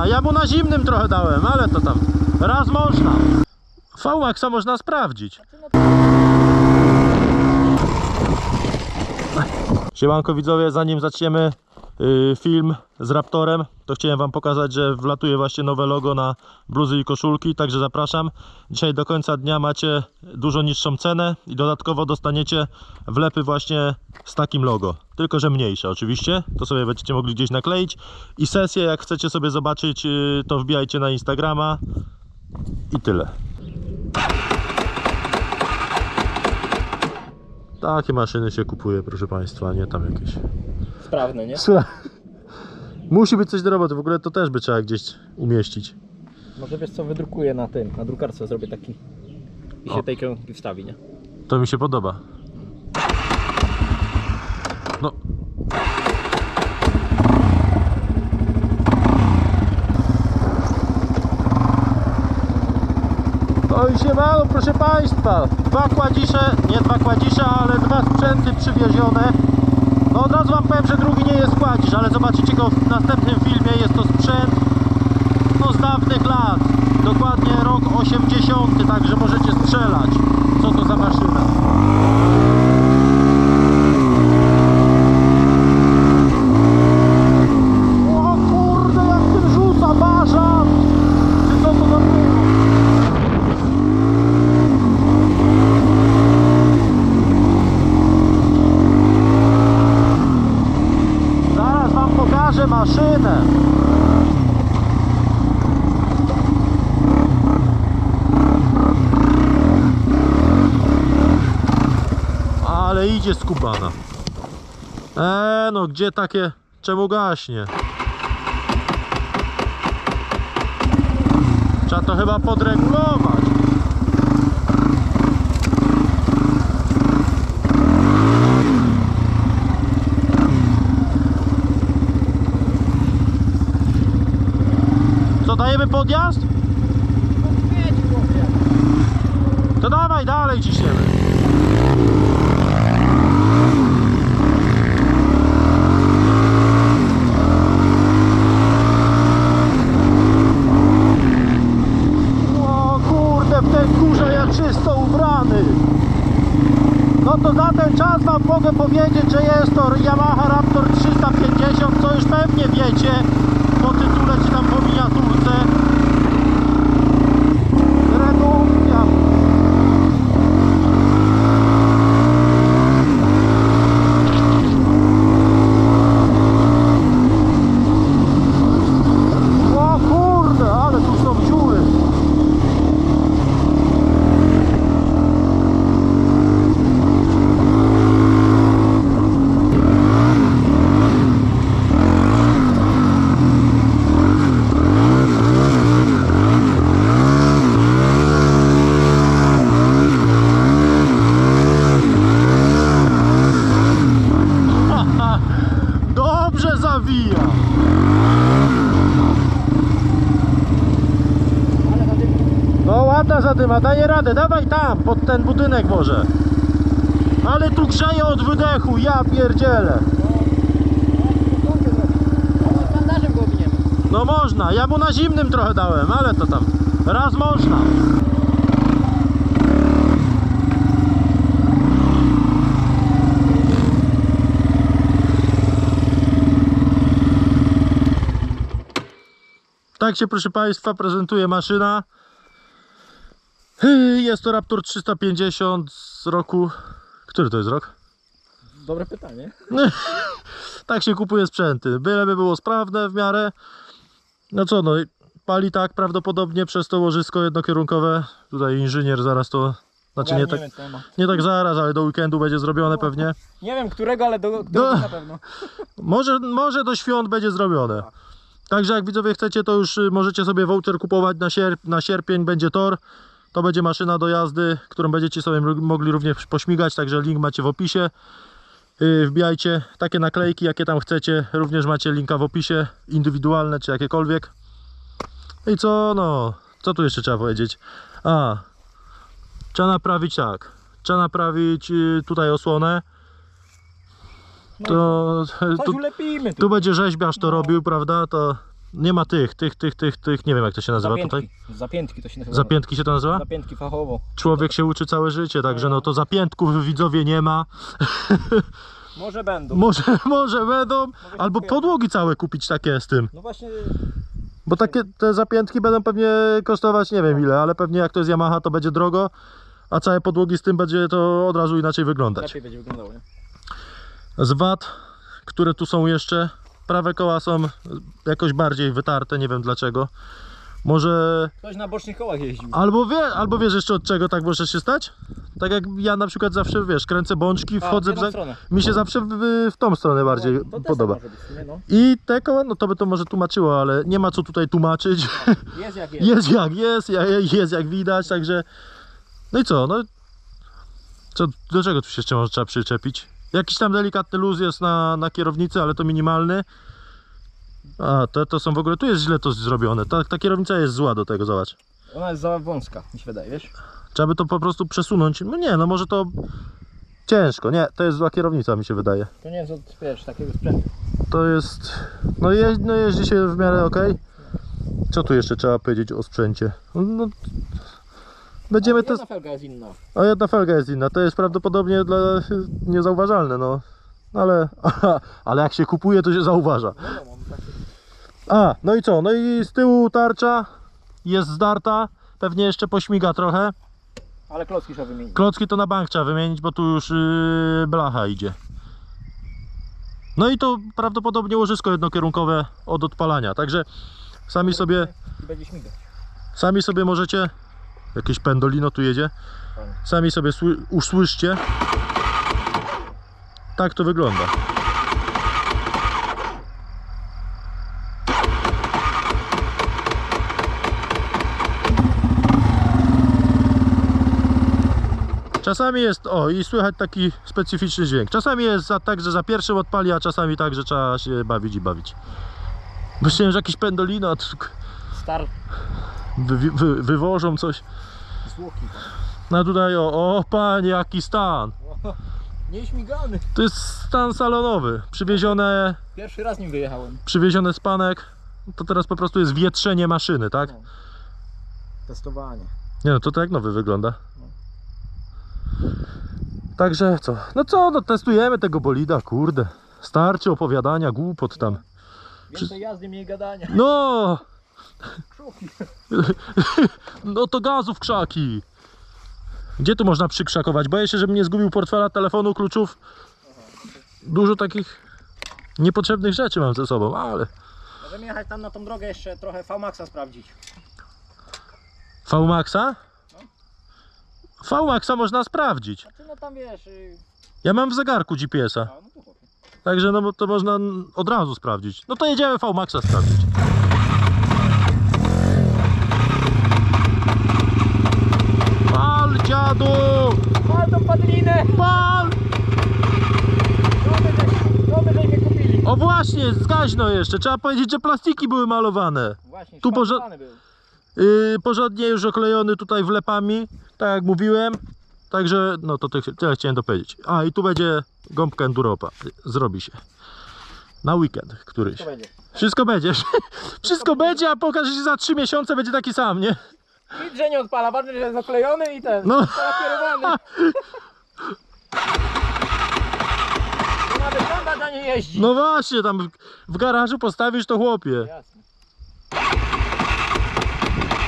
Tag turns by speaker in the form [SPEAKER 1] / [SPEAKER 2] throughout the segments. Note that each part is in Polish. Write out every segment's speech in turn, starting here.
[SPEAKER 1] A ja mu na zimnym trochę dałem, ale to tam raz można. VMAXa można sprawdzić. Siemanko widzowie, zanim zaczniemy film z Raptorem, to chciałem wam pokazać, że wlatuje właśnie nowe logo na bluzy i koszulki, także zapraszam. Dzisiaj do końca dnia macie dużo niższą cenę i dodatkowo dostaniecie wlepy właśnie z takim logo, tylko że mniejsze oczywiście, to sobie będziecie mogli gdzieś nakleić i sesję jak chcecie sobie zobaczyć, y, to wbijajcie na Instagrama i tyle. Takie maszyny się kupuje, proszę Państwa, nie tam jakieś.
[SPEAKER 2] Sprawne, nie?
[SPEAKER 1] Musi być coś do roboty, w ogóle to też by trzeba gdzieś umieścić.
[SPEAKER 2] Może wiesz co, wydrukuję na tym, na drukarce zrobię taki i się tej kierunki wstawi, nie?
[SPEAKER 1] To mi się podoba. No i siemano, proszę Państwa. Dwa kładzisze, nie dwa kładzisze, ale dwa sprzęty przywiezione. No od razu Wam powiem, że drugi nie jest kładzisz, ale zobaczycie go w następnym filmie. Jest to sprzęt no z dawnych lat. Dokładnie rok 80, także możecie strzelać. Co to za maszyna? O kurde, jak tym rzuca, bażam! Czy co to za było? Zaraz wam pokażę maszynę. Ale idzie skubana. Eee, no gdzie takie... Czemu gaśnie? Trzeba to chyba podregulować. Co, dajemy podjazd? To dawaj, dalej ciśniemy. O kurde, w tej kurze ja czysto ubrany. No to czas wam mogę powiedzieć, że jest to Yamaha Raptor 350, co już pewnie wiecie po tytule czy tam po miniaturce. Redukcja. O kurde, ale tu są dziury. Dobrze zawija. Ładna zadyma, daje radę, dawaj tam, pod ten budynek może. Ale tu grzeje od wydechu, ja pierdzielę. No można, ja mu na zimnym trochę dałem, ale to tam raz można. Tak się proszę Państwa prezentuje maszyna. Jest to Raptor 350 z roku... Który to jest rok?
[SPEAKER 2] Dobre pytanie.
[SPEAKER 1] tak się kupuje sprzęty. Byleby było sprawne w miarę. No co, no pali tak prawdopodobnie przez to łożysko jednokierunkowe. Tutaj inżynier zaraz to. Znaczy nie tak,
[SPEAKER 2] temat.
[SPEAKER 1] nie tak zaraz, ale do weekendu będzie zrobione pewnie.
[SPEAKER 2] Nie wiem którego, ale do, do
[SPEAKER 1] No.
[SPEAKER 2] na pewno.
[SPEAKER 1] Może, może do świąt będzie zrobione. Także jak widzowie chcecie, to już y, możecie sobie voucher kupować na, sierp na sierpień, będzie tor. To będzie maszyna do jazdy, którą będziecie sobie mogli również pośmigać, także link macie w opisie. Yy, Wbijajcie takie naklejki, jakie tam chcecie. Również macie linka w opisie, indywidualne czy jakiekolwiek. I co, no, co tu jeszcze trzeba powiedzieć? A, trzeba naprawić tak. Trzeba naprawić y, tutaj osłonę. To, tu,
[SPEAKER 2] ulepimy tu.
[SPEAKER 1] tu będzie rzeźbiarz to robił, prawda? To Nie ma tych, tych, tych, tych, tych, nie wiem jak to się nazywa tutaj.
[SPEAKER 2] Zapiętki. Zapiętki to się nazywa.
[SPEAKER 1] Zapiętki się to nazywa?
[SPEAKER 2] Zapiętki fachowo.
[SPEAKER 1] Człowiek się uczy całe życie, także no to zapiętków widzowie nie ma.
[SPEAKER 2] Może będą.
[SPEAKER 1] Może, może będą,
[SPEAKER 2] się
[SPEAKER 1] albo
[SPEAKER 2] kupią.
[SPEAKER 1] podłogi całe kupić takie z tym.
[SPEAKER 2] No właśnie,
[SPEAKER 1] Bo takie te zapiętki będą pewnie kosztować nie wiem ile, ale pewnie jak to jest Yamaha to będzie drogo, a całe podłogi z tym będzie to od razu inaczej wyglądać.
[SPEAKER 2] lepiej będzie wyglądało, nie?
[SPEAKER 1] Z wad, które tu są jeszcze, prawe koła są jakoś bardziej wytarte, nie wiem dlaczego. Może
[SPEAKER 2] Ktoś na bocznych kołach jeździł.
[SPEAKER 1] albo wie, albo wiesz jeszcze od czego tak może się stać? Tak jak ja na przykład zawsze wiesz, kręcę bączki, wchodzę
[SPEAKER 2] w
[SPEAKER 1] za...
[SPEAKER 2] stronę.
[SPEAKER 1] mi się zawsze w, w tą stronę bardziej
[SPEAKER 2] No, to też
[SPEAKER 1] podoba.
[SPEAKER 2] być no.
[SPEAKER 1] I te koła, no to by to może tłumaczyło, ale nie ma co tutaj tłumaczyć.
[SPEAKER 2] Jest jak jest.
[SPEAKER 1] Jest jak jest, jest jak widać, także. No i co? No. Co, do czego tu się jeszcze może trzeba przyczepić? Jakiś tam delikatny luz jest na, na kierownicy, ale to minimalny. A, to, to są w ogóle, tu jest źle to zrobione. Ta, ta kierownica jest zła do tego, zobacz.
[SPEAKER 2] Ona jest za wąska, mi się wydaje, wiesz?
[SPEAKER 1] Trzeba by to po prostu przesunąć. No nie, no może to ciężko. Nie, to jest zła kierownica, mi się wydaje.
[SPEAKER 2] To nie jest od, wiesz, takiego sprzętu.
[SPEAKER 1] To jest. No, jeździ, no jeździ się w miarę ok. Co tu jeszcze trzeba powiedzieć o sprzęcie? No, będziemy test.
[SPEAKER 2] jedna felga jest inna.
[SPEAKER 1] A jedna felga jest inna, to jest prawdopodobnie dla niezauważalne, no. Ale, ale jak się kupuje, to się zauważa.
[SPEAKER 2] No, mam takie...
[SPEAKER 1] A, no i co? No i z tyłu tarcza jest zdarta, pewnie jeszcze pośmiga trochę.
[SPEAKER 2] Ale klocki trzeba wymienić.
[SPEAKER 1] Klocki to na bank trzeba wymienić, bo tu już yy, blacha idzie. No i to prawdopodobnie łożysko jednokierunkowe od odpalania, także sami sobie,
[SPEAKER 2] będzie śmigać.
[SPEAKER 1] sami sobie możecie, jakieś pendolino tu jedzie. Sami sobie sły- usłyszcie. Tak to wygląda. Czasami jest, o i słychać taki specyficzny dźwięk. Czasami jest za, tak, że za pierwszym odpali, a czasami tak, że trzeba się bawić i bawić. Myślałem, że jakiś pendolino
[SPEAKER 2] Star
[SPEAKER 1] wy, wy, wywożą coś.
[SPEAKER 2] zwłoki.
[SPEAKER 1] No tutaj o, o panie, jaki stan.
[SPEAKER 2] Nieśmigany.
[SPEAKER 1] To jest stan salonowy. Przywiezione,
[SPEAKER 2] Pierwszy raz nim wyjechałem.
[SPEAKER 1] przywiezione z panek. To teraz po prostu jest wietrzenie maszyny, tak?
[SPEAKER 2] No. Testowanie.
[SPEAKER 1] Nie no, to tak jak nowy wygląda. Także co? No co, no testujemy tego bolida, kurde. Starczy opowiadania, głupot tam.
[SPEAKER 2] Więcej jazdy, mniej gadania.
[SPEAKER 1] No. no to gazu w krzaki. Gdzie tu można przykrzakować? Boję się, żebym nie zgubił portfela, telefonu, kluczów. Dużo takich niepotrzebnych rzeczy mam ze sobą, ale...
[SPEAKER 2] Możemy jechać tam na tą drogę jeszcze trochę V-Maxa sprawdzić.
[SPEAKER 1] V-Maxa? V-Maxa można sprawdzić.
[SPEAKER 2] Znaczy no tam wiesz... Yy...
[SPEAKER 1] Ja mam w zegarku GPS-a,
[SPEAKER 2] A, no
[SPEAKER 1] także no to można od razu sprawdzić. No to jedziemy V-Maxa sprawdzić.
[SPEAKER 2] Ale tą padlinę! Kupili.
[SPEAKER 1] O właśnie, zgaźno jeszcze. Trzeba powiedzieć, że plastiki były malowane.
[SPEAKER 2] Właśnie,
[SPEAKER 1] Tu
[SPEAKER 2] był.
[SPEAKER 1] Yy, porządnie już oklejony tutaj wlepami, tak jak mówiłem. Także, no to ty- tyle chciałem dopowiedzieć. A i tu będzie gąbka enduropa. Zrobi się. Na weekend któryś.
[SPEAKER 2] To będzie.
[SPEAKER 1] Wszystko będzie. Wszystko będzie, a pokaże się za 3 miesiące będzie taki sam, nie?
[SPEAKER 2] Nic, że nie odpala, ważne, że jest oklejony i ten.
[SPEAKER 1] No.
[SPEAKER 2] Zakierowany. Nawet tam na nie jeździ.
[SPEAKER 1] No właśnie, tam w garażu postawisz to chłopie.
[SPEAKER 2] Jasne.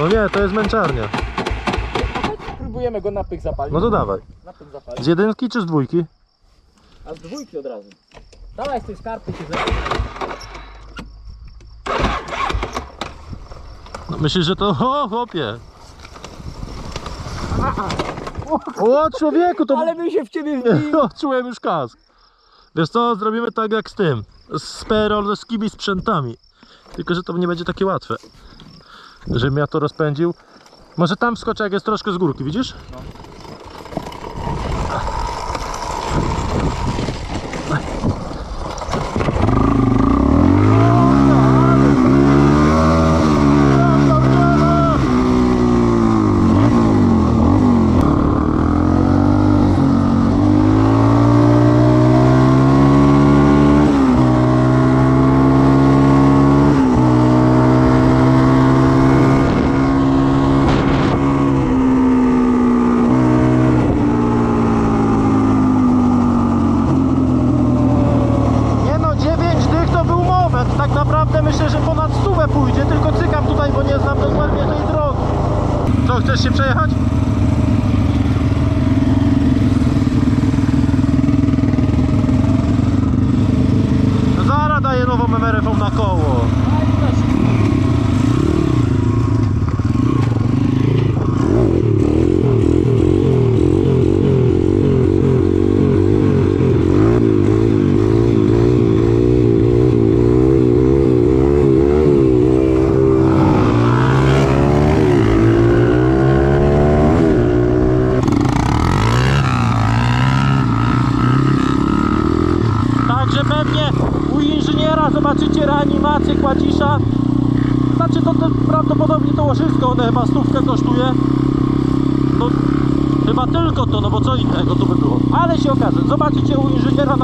[SPEAKER 1] No nie, to jest męczarnia.
[SPEAKER 2] Próbujemy go na zapalić.
[SPEAKER 1] No to dawaj.
[SPEAKER 2] Na zapalić.
[SPEAKER 1] Z jedynki czy z dwójki?
[SPEAKER 2] A z dwójki od razu. Dawaj z tej skarpy się zepnie.
[SPEAKER 1] Myślisz, że to... O, chłopie. O, człowieku, to...
[SPEAKER 2] Ale bym się w ciebie wbił.
[SPEAKER 1] O, czułem już kask. Wiesz co, zrobimy tak jak z tym. Z perolskimi sprzętami. Tylko, że to nie będzie takie łatwe. Żebym ja to rozpędził. Może tam wskoczę, jak jest troszkę z górki, widzisz?
[SPEAKER 2] No.
[SPEAKER 1] Chcesz się przejechać? No Zara daje nową MRF na koło. Także pewnie u inżyniera zobaczycie reanimację kładzisza. Znaczy to, to prawdopodobnie to łożysko, one chyba stówkę kosztuje. No chyba tylko to, no bo co innego to by było. Ale się okaże, zobaczycie u inżyniera